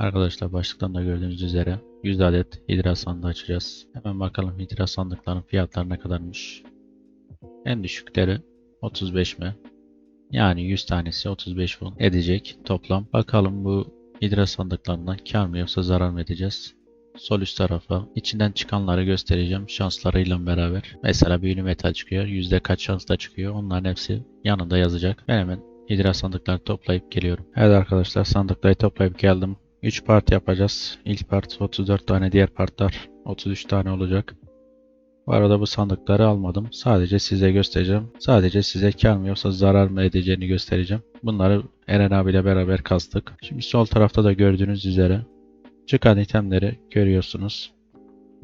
Arkadaşlar başlıktan da gördüğünüz üzere 100 adet hidra sandığı açacağız. Hemen bakalım hidra sandıkların fiyatları ne kadarmış. En düşükleri 35 mi? Yani 100 tanesi 35 won edecek toplam. Bakalım bu hidra sandıklarından kar mı yoksa zarar mı edeceğiz? Sol üst tarafa içinden çıkanları göstereceğim şanslarıyla beraber. Mesela büyülü metal çıkıyor. Yüzde kaç şansla çıkıyor. Onların hepsi yanında yazacak. Ben hemen hidra sandıkları toplayıp geliyorum. Evet arkadaşlar sandıkları toplayıp geldim. 3 part yapacağız. İlk part 34 tane, diğer partlar 33 tane olacak. Bu arada bu sandıkları almadım. Sadece size göstereceğim. Sadece size kar mı yoksa zarar mı edeceğini göstereceğim. Bunları Eren abiyle beraber kastık. Şimdi sol tarafta da gördüğünüz üzere çıkan itemleri görüyorsunuz.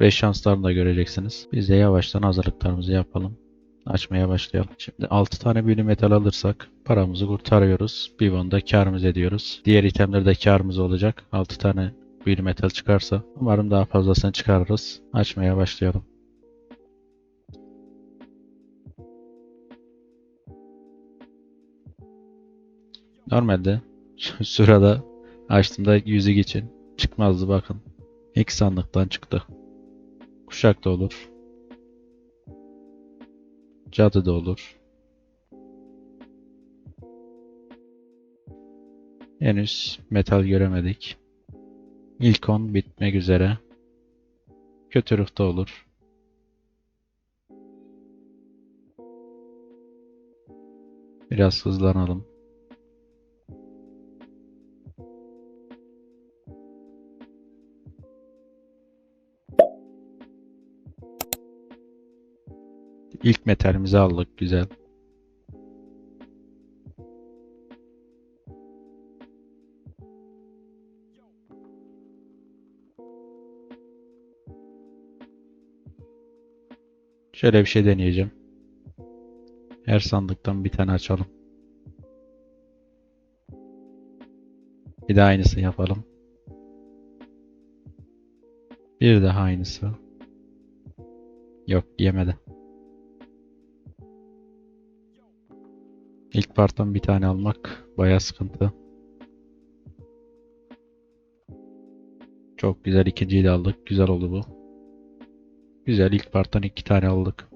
Ve şanslarını da göreceksiniz. Biz de yavaştan hazırlıklarımızı yapalım. Açmaya başlayalım. Şimdi 6 tane büyülü metal alırsak paramızı kurtarıyoruz. Bir da karımız ediyoruz. Diğer itemlerde karımız olacak. 6 tane büyülü metal çıkarsa. Umarım daha fazlasını çıkarırız. Açmaya başlayalım. Normalde sırada açtığımda yüzük için çıkmazdı bakın. İlk sandıktan çıktı. Kuşak da olur. Cadı da olur. Henüz metal göremedik. İlk 10 bitmek üzere. Kötü ruhta olur. Biraz hızlanalım. İlk metalimizi aldık. Güzel. Şöyle bir şey deneyeceğim. Her sandıktan bir tane açalım. Bir daha aynısını yapalım. Bir daha aynısı. Yok yemedi. İlk parttan bir tane almak bayağı sıkıntı. Çok güzel ikinciyi de aldık. Güzel oldu bu. Güzel ilk parttan iki tane aldık.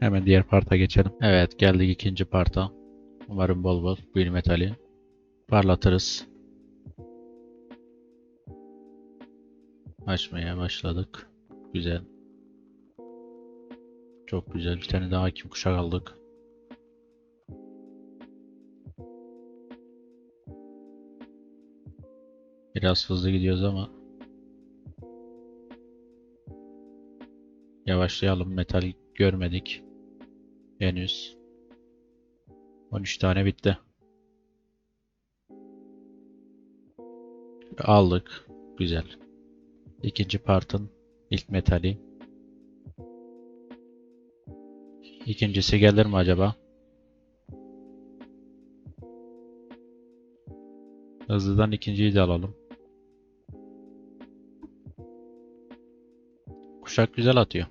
Hemen diğer parta geçelim. Evet geldik ikinci parta. Umarım bol bol büyülü metali parlatırız. Açmaya başladık. Güzel. Çok güzel. Bir tane daha hakim kuşak aldık. Biraz hızlı gidiyoruz ama yavaşlayalım. Metal görmedik. Henüz. 13 tane bitti. Aldık. Güzel. İkinci partın ilk metali. İkincisi gelir mi acaba? Hızlıdan ikinciyi de alalım. Kuşak güzel atıyor.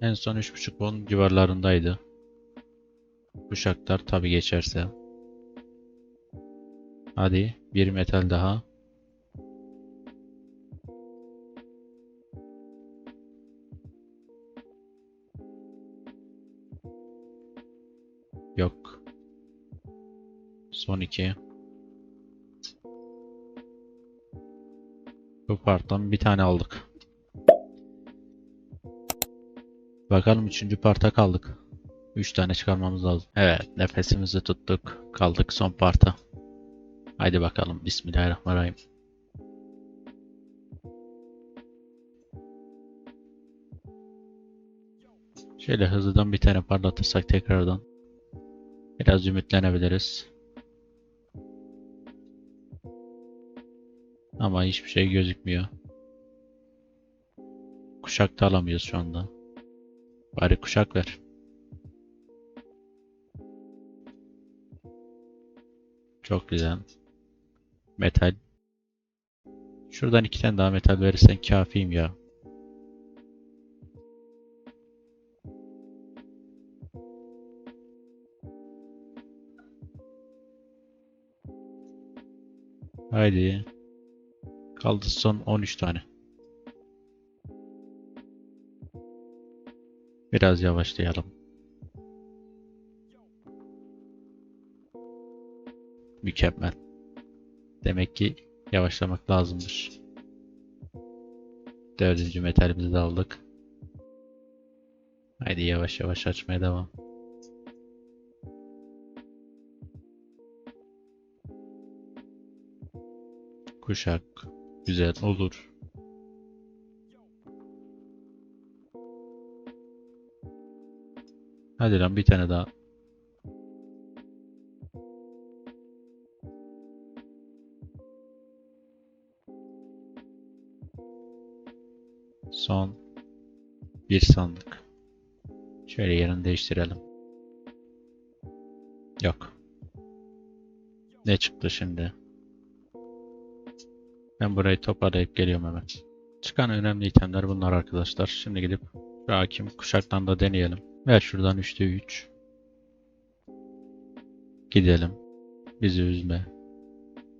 En son 3.5 won civarlarındaydı. Kuşaklar tabi geçerse. Hadi bir metal daha. Yok. Son iki. Bu parttan bir tane aldık. Bakalım üçüncü parta kaldık. Üç tane çıkarmamız lazım. Evet nefesimizi tuttuk. Kaldık son parta. Haydi bakalım. Bismillahirrahmanirrahim. Şöyle hızlıdan bir tane parlatırsak tekrardan biraz ümitlenebiliriz. Ama hiçbir şey gözükmüyor. Kuşak da alamıyoruz şu anda. Bari kuşak ver. Çok güzel. Metal. Şuradan iki tane daha metal verirsen kafiyim ya. Haydi. Kaldı son 13 tane. Biraz yavaşlayalım. Mükemmel. Demek ki yavaşlamak lazımmış. Dördüncü metalimizi de aldık. Haydi yavaş yavaş açmaya devam. Kuşak. Güzel olur. Hadi lan bir tane daha. Son bir sandık. Şöyle yerini değiştirelim. Yok. Ne çıktı şimdi? Ben burayı toparlayıp geliyorum hemen. Çıkan önemli itemler bunlar arkadaşlar. Şimdi gidip hakim kuşaktan da deneyelim. Ver şuradan 3'te 3. Gidelim. Bizi üzme.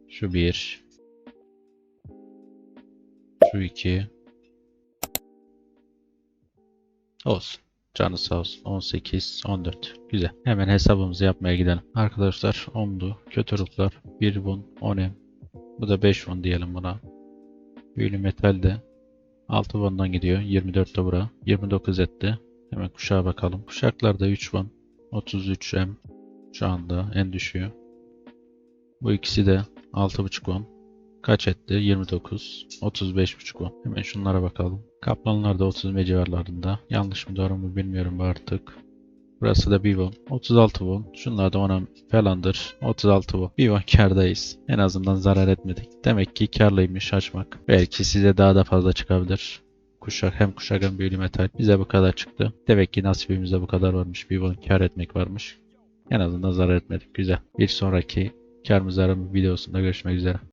Şu 1. Şu 2. Olsun. Canı sağ olsun. 18, 14. Güzel. Hemen hesabımızı yapmaya gidelim. Arkadaşlar 10'du. Kötü ruhlar. 1 won. 10 em. Bu da 5 won diyelim buna. Büyülü metal de 6 won'dan gidiyor. 24 de bura. 29 etti. Hemen kuşağa bakalım. Kuşaklarda 3 won. 33 em. Şu anda en düşüğü. Bu ikisi de 6.5 won. Kaç etti? 29. 35.5 won. Hemen şunlara bakalım. Kaplanlar da 30 civarlarında. Yanlış mı doğru mu bilmiyorum artık. Burası da 1 won. 36 won. Şunlar da 10 falandır. 36 won. 1 won kardayız. En azından zarar etmedik. Demek ki karlıymış açmak. Belki size daha da fazla çıkabilir. Kuşak hem kuşak hem büyülü metal. Bize bu kadar çıktı. Demek ki nasibimizde bu kadar varmış. 1 won kar etmek varmış. En azından zarar etmedik. Güzel. Bir sonraki kar mı videosunda görüşmek üzere.